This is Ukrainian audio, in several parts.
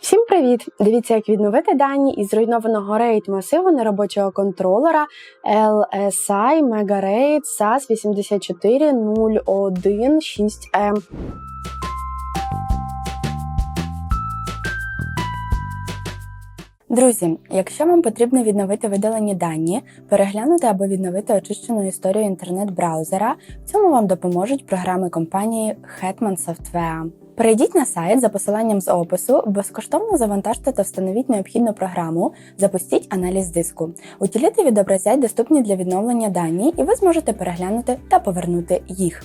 Всім привіт! Дивіться, як відновити дані із зруйнованого RAID масиву неробочого контролера LSI Mega RAID SAS 84016M. Друзі, якщо вам потрібно відновити видалені дані, переглянути або відновити очищену історію інтернет-браузера, в цьому вам допоможуть програми компанії Hetman Software. Перейдіть на сайт за посиланням з опису, безкоштовно завантажте та встановіть необхідну програму, запустіть аналіз диску. Утиліти відобразять доступні для відновлення дані, і ви зможете переглянути та повернути їх.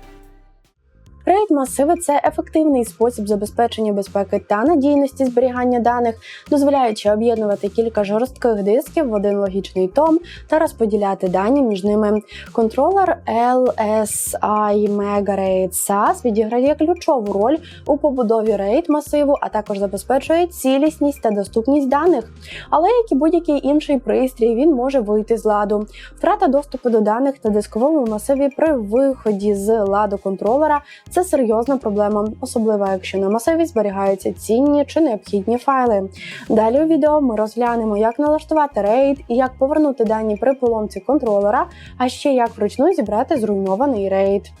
RAID масиви це ефективний спосіб забезпечення безпеки та надійності зберігання даних, дозволяючи об'єднувати кілька жорстких дисків в один логічний том та розподіляти дані між ними. Контролер LSI Mega RAID SAS відіграє ключову роль у побудові RAID масиву, а також забезпечує цілісність та доступність даних. Але як і будь-який інший пристрій, він може вийти з ладу. Втрата доступу до даних на дисковому масиві при виході з ладу контролера це серйозна проблема, особливо якщо на масиві зберігаються цінні чи необхідні файли. Далі у відео ми розглянемо, як налаштувати RAID і як повернути дані при поломці контролера, а ще як вручну зібрати зруйнований RAID.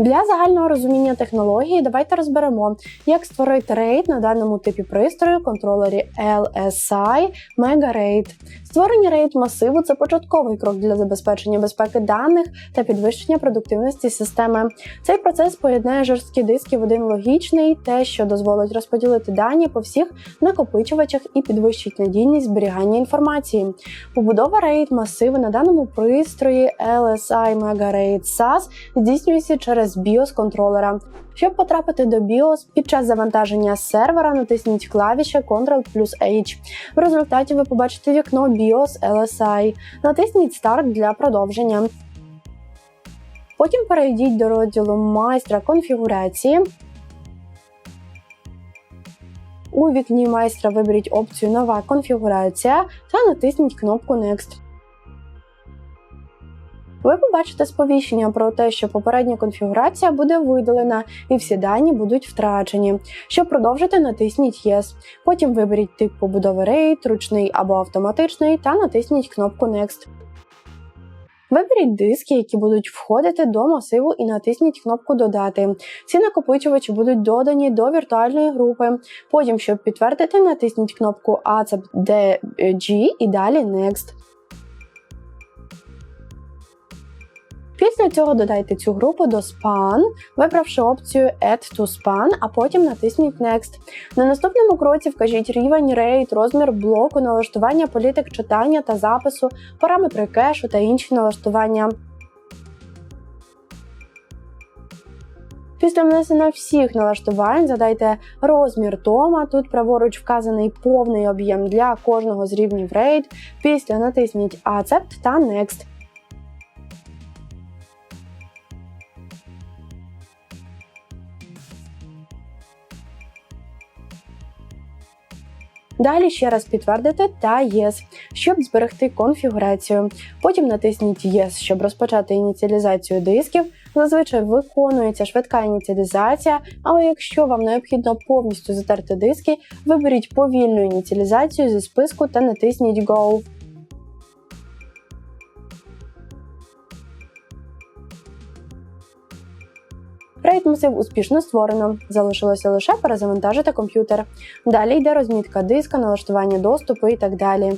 Для загального розуміння технології давайте розберемо, як створити RAID на даному типі пристрою контролері LSI Mega RAID. Створення RAID масиву це початковий крок для забезпечення безпеки даних та підвищення продуктивності системи. Цей процес поєднає жорсткі диски в один логічний, те, що дозволить розподілити дані по всіх накопичувачах і підвищить надійність зберігання інформації. Побудова RAID масиву на даному пристрої LSI Mega RAID SAS здійснюється через BIOS контролера. Щоб потрапити до BIOS, під час завантаження сервера натисніть клавіші Ctrl плюс H. В результаті ви побачите вікно BIOS LSI. Натисніть Старт для продовження. Потім перейдіть до розділу майстра конфігурації. У вікні майстра виберіть опцію Нова конфігурація та натисніть кнопку Next. Ви побачите сповіщення про те, що попередня конфігурація буде видалена і всі дані будуть втрачені. Щоб продовжити, натисніть Yes. Потім виберіть тип побудови RAID, ручний або автоматичний, та натисніть кнопку Next. Виберіть диски, які будуть входити до масиву, і натисніть кнопку Додати. Ці накопичувачі будуть додані до віртуальної групи. Потім, щоб підтвердити, натисніть кнопку Accept DG і далі Next. Після цього додайте цю групу до Span, вибравши опцію Add to Span, а потім натисніть Next. На наступному кроці вкажіть рівень RAID, розмір блоку, налаштування політик читання та запису, параметри кешу та інші налаштування. Після внесення всіх налаштувань задайте розмір тома. Тут праворуч вказаний повний об'єм для кожного з рівнів RAID. Після натисніть Accept та Next. Далі ще раз підтвердити та Yes, щоб зберегти конфігурацію. Потім натисніть Yes, щоб розпочати ініціалізацію дисків. Зазвичай виконується швидка ініціалізація, але якщо вам необхідно повністю затерти диски, виберіть повільну ініціалізацію зі списку та натисніть Go. RAID успішно створено. Залишилося лише перезавантажити комп'ютер. Далі йде розмітка диска, налаштування доступу і так далі.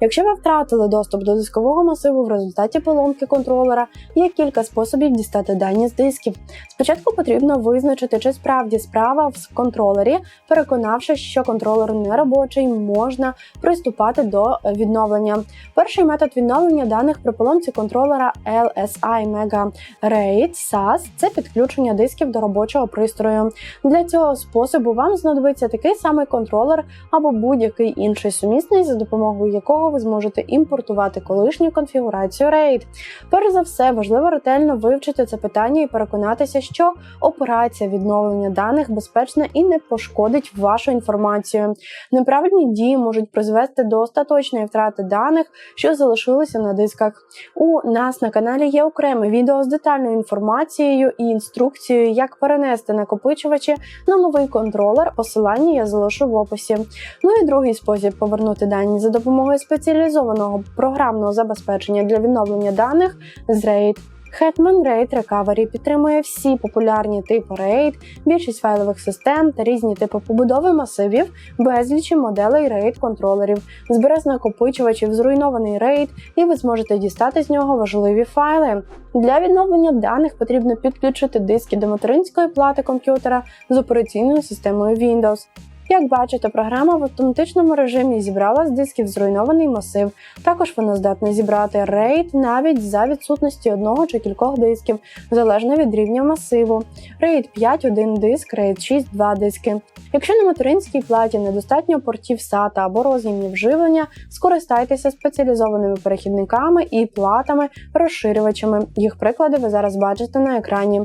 Якщо ви втратили доступ до дискового масиву в результаті поломки контролера, є кілька способів дістати дані з дисків. Спочатку потрібно визначити, чи справді справа в контролері, переконавшись, що контролер не робочий, можна приступати до відновлення. Перший метод відновлення даних при поломці контролера LSI Mega RAID SAS – це підключення дисків до робочого пристрою. Для цього способу вам знадобиться такий самий контролер або будь-який інший сумісний, за допомогою якого ви зможете імпортувати колишню конфігурацію RAID. Перш за все, важливо ретельно вивчити це питання і переконатися, що операція відновлення даних безпечна і не пошкодить вашу інформацію. Неправильні дії можуть призвести до остаточної втрати даних, що залишилися на дисках. У нас на каналі є окреме відео з детальною інформацією і інструкцією, як перенести накопичувачі на новий контролер. Посилання я залишу в описі. Ну і другий спосіб повернути дані за допомогою спеціалізованого програмного забезпечення для відновлення даних з RAID. Hetman RAID Recovery підтримує всі популярні типи RAID, більшість файлових систем та різні типи побудови масивів, безлічі моделей RAID контролерів, збере накопичувачів зруйнований RAID, і ви зможете дістати з нього важливі файли. Для відновлення даних потрібно підключити диски до материнської плати комп'ютера з операційною системою Windows. Як бачите, програма в автоматичному режимі зібрала з дисків зруйнований масив. Також вона здатна зібрати RAID навіть за відсутності одного чи кількох дисків, залежно від рівня масиву. RAID 5 – один диск, RAID 6 – два диски. Якщо на материнській платі недостатньо портів SATA або роз'ємів живлення, скористайтеся спеціалізованими перехідниками і платами розширювачами. Їх приклади ви зараз бачите на екрані.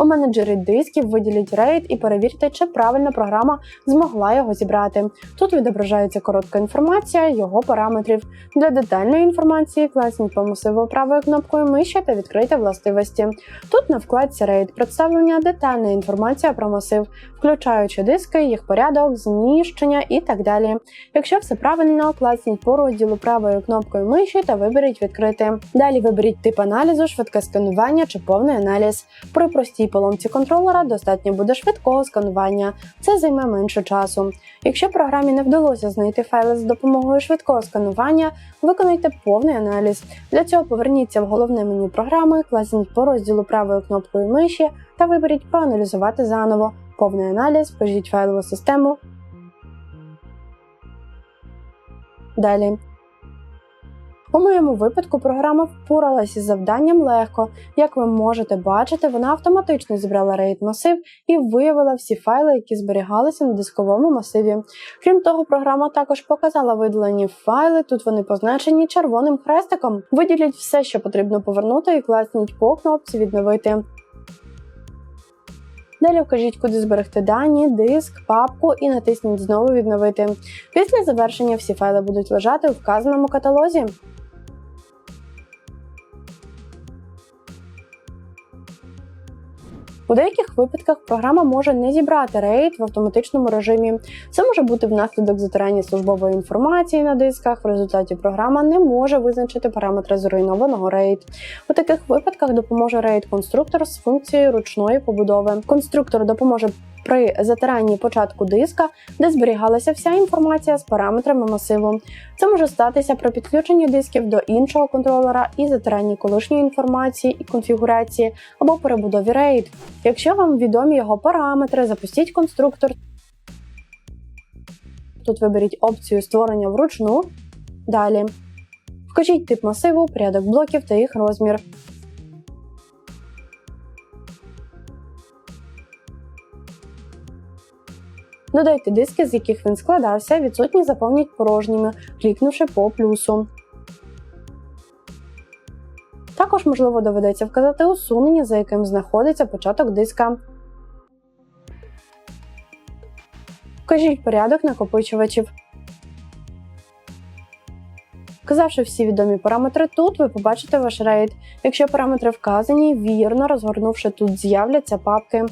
У менеджері дисків виділіть RAID і перевірте, чи правильно програма змогла його зібрати. Тут відображається коротка інформація його параметрів. Для детальної інформації класніть по масиву правою кнопкою миші та відкрийте властивості. Тут на вкладці RAID представлення детальна інформація про масив, включаючи диски, їх порядок, зміщення і так далі. Якщо все правильно, класніть по розділу правою кнопкою миші та виберіть відкрити. Далі виберіть тип аналізу, швидке сканування чи повний аналіз. При простій поломці контролера достатньо буде швидкого сканування, це займе менше часу. Якщо програмі не вдалося знайти файли з допомогою швидкого сканування, виконайте повний аналіз. Для цього поверніться в головне меню програми, класніть по розділу правою кнопкою миші та виберіть проаналізувати заново. Повний аналіз, вкажіть файлову систему. Далі. У моєму випадку програма впоралася із завданням легко. Як ви можете бачити, вона автоматично зібрала RAID масив і виявила всі файли, які зберігалися на дисковому масиві. Крім того, програма також показала видалені файли, тут вони позначені червоним хрестиком. Виділіть все, що потрібно повернути, і класніть по кнопці відновити. Далі вкажіть, куди зберегти дані, диск, папку і натисніть знову відновити. Після завершення всі файли будуть лежати у вказаному каталозі. У деяких випадках програма може не зібрати рейд в автоматичному режимі. Це може бути внаслідок затирання службової інформації на дисках. В результаті програма не може визначити параметри зруйнованого рейд. У таких випадках допоможе рейд конструктор з функцією ручної побудови. Конструктор допоможе при затиранні початку диска, де зберігалася вся інформація з параметрами масиву. Це може статися при підключенні дисків до іншого контролера і затиранні колишньої інформації і конфігурації або перебудові RAID. Якщо вам відомі його параметри, запустіть конструктор. Тут виберіть опцію створення вручну. Далі. Вкажіть тип масиву, порядок блоків та їх розмір. Додайте диски, з яких він складався, відсутні заповніть порожніми, клікнувши по плюсу. Також, можливо, доведеться вказати усунення, за яким знаходиться початок диска. Вкажіть порядок накопичувачів. Вказавши всі відомі параметри тут, ви побачите ваш RAID. Якщо параметри вказані, вірно розгорнувши тут з'являться папки.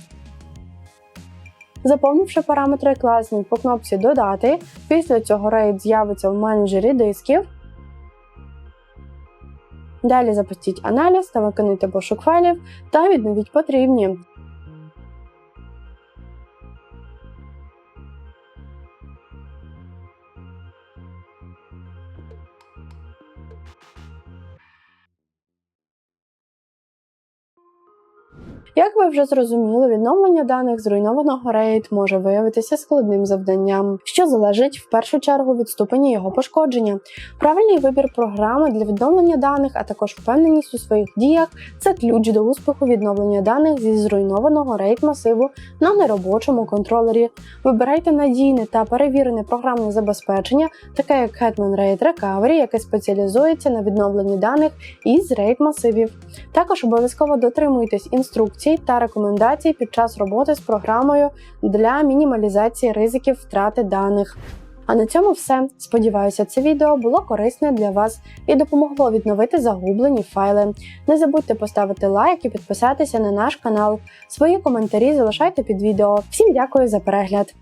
Заповнивши параметри класні по кнопці Додати. Після цього RAID з'явиться в менеджері дисків. Далі запустіть аналіз та виконайте пошук файлів та відновіть потрібні. Як ви вже зрозуміли, відновлення даних зруйнованого RAID може виявитися складним завданням, що залежить в першу чергу від ступені його пошкодження. Правильний вибір програми для відновлення даних, а також впевненість у своїх діях це ключ до успіху відновлення даних зі зруйнованого RAID масиву на неробочому контролері. Вибирайте надійне та перевірене програмне забезпечення, таке як Hetman RAID Recovery, яке спеціалізується на відновленні даних із RAID масивів. Також обов'язково дотримуйтесь інструкцій та рекомендацій під час роботи з програмою для мінімалізації ризиків втрати даних. А на цьому все. Сподіваюся, це відео було корисне для вас і допомогло відновити загублені файли. Не забудьте поставити лайк і підписатися на наш канал. Свої коментарі залишайте під відео. Всім дякую за перегляд!